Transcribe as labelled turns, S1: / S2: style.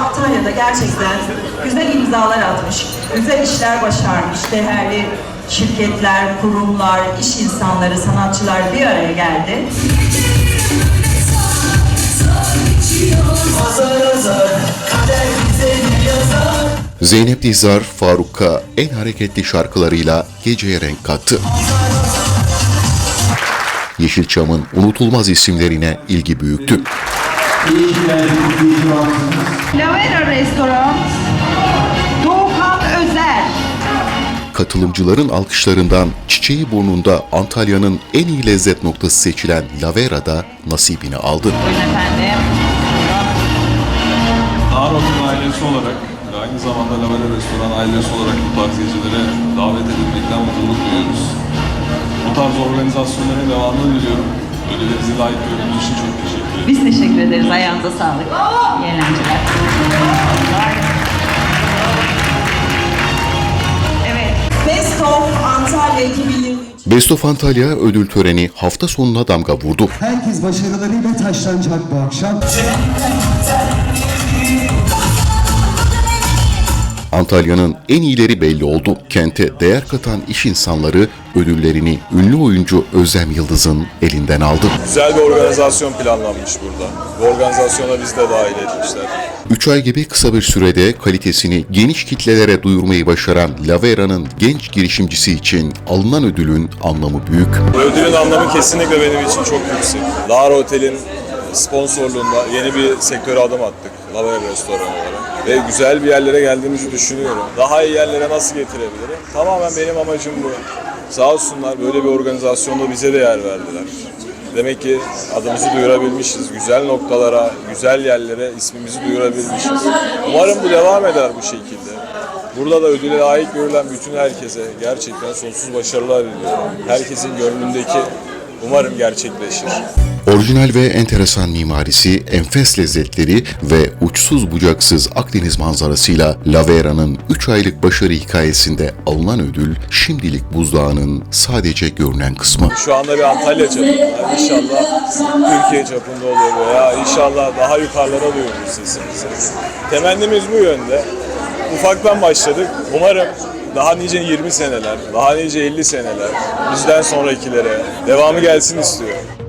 S1: Antalya'da gerçekten güzel imzalar atmış, güzel işler başarmış, değerli şirketler, kurumlar, iş insanları, sanatçılar bir araya geldi.
S2: Zeynep Dizar, Faruk'a en hareketli şarkılarıyla geceye renk kattı. Yeşilçam'ın unutulmaz isimlerine ilgi büyüktü.
S3: İyi ki geldiniz, iyi ki varsınız.
S1: Lavera Restoran, Doğukan Özer.
S2: Katılımcıların alkışlarından çiçeği burnunda Antalya'nın en iyi lezzet noktası seçilen Lavera da nasibini aldı.
S1: Buyurun efendim.
S4: Otel ailesi olarak ve aynı zamanda Lavale Restoran ailesi olarak bu tarz gecelere davet edilmekten mutluluk duyuyoruz. Bu tarz organizasyonların devamını diliyorum. Ödüllerinizi layık gördüğünüz için çok teşekkür ederim.
S1: Biz teşekkür ederiz. Ayağınıza sağlık. İyi eğlenceler. Evet. Best of Antalya 2023.
S2: Best of Antalya ödül töreni hafta sonuna damga vurdu.
S3: Herkes başarılarıyla taşlanacak bu akşam.
S2: Antalya'nın en iyileri belli oldu. Kente değer katan iş insanları ödüllerini ünlü oyuncu Özlem Yıldız'ın elinden aldı.
S5: Güzel bir organizasyon planlanmış burada. Bu organizasyona biz de dahil etmişler.
S2: 3 ay gibi kısa bir sürede kalitesini geniş kitlelere duyurmayı başaran Lavera'nın genç girişimcisi için alınan ödülün anlamı büyük.
S5: Bu ödülün anlamı kesinlikle benim için çok yüksek. Lara Otel'in sponsorluğunda yeni bir sektöre adım attık. Lavera Restoran olarak. Ve güzel bir yerlere geldiğimizi düşünüyorum. Daha iyi yerlere nasıl getirebilirim? Tamamen benim amacım bu. Sağ olsunlar böyle bir organizasyonda bize de yer verdiler. Demek ki adımızı duyurabilmişiz. Güzel noktalara, güzel yerlere ismimizi duyurabilmişiz. Umarım bu devam eder bu şekilde. Burada da ödüle layık görülen bütün herkese gerçekten sonsuz başarılar diliyorum. Herkesin gönlündeki umarım gerçekleşir.
S2: Orijinal ve enteresan mimarisi, enfes lezzetleri ve uçsuz bucaksız Akdeniz manzarasıyla Lavera'nın 3 aylık başarı hikayesinde alınan ödül şimdilik buzdağının sadece görünen kısmı.
S5: Şu anda bir Antalya çapında, inşallah Türkiye çapında olur veya inşallah daha yukarılara duyurur sesimizi. Temennimiz bu yönde. Ufaktan başladık. Umarım daha nice 20 seneler, daha nice 50 seneler, bizden sonrakilere devamı gelsin istiyorum.